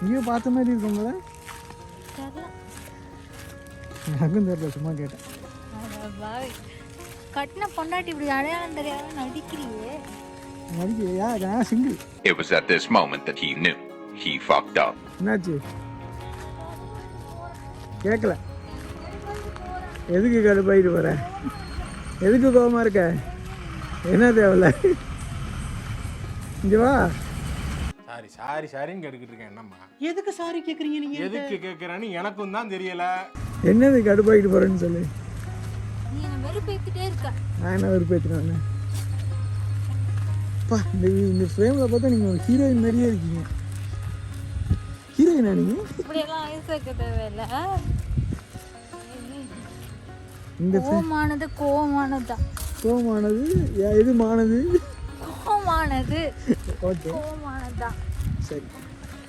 இங்கேயோ பார்த்த மாதிரி இருக்குங்களா தெரியல எனக்கும் தெரியல சும்மா கேட்டேன். கட்டின பொண்டாட்டி இப்படி அடையாளம் தெரியாத நடிக்கிறியே. நடிக்கையா நான் single It was at this moment that he knew he fucked up. என்னாச்சு? கேட்கல எதுக்கு கடுப்பாயிட்டு போற? எதுக்கு கோவமா இருக்க? என்ன தேவையில்ல இங்க வா. சாரி சாரி சாரின்னு கேட்டுக்கிட்டு இருக்கேன். என்னம்மா? எதுக்கு சாரி கேக்குறீங்க நீங்க எதுக்கு கேட்குறேன்னு எனக்கும் தான் தெரியல. என்னது கடுப்பாயிட்டு போறேன்னு சொல்லு. நீ என்ன வெறுப்பேத்திட்டே இருக்க. நான் என்ன அப்பா இந்த இந்த ஃப்ரேமில் பார்த்தா நீங்கள் ஒரு ஹீரோயின் மாதிரியே இருக்கீங்க. ஹீரோயினா நீங்கள் இப்படியெல்லாம் ஐஸ் வைக்க தேவையில்ல. இந்த தான் கோமானது எது மானது? கோவமானது. ஓகே சரி.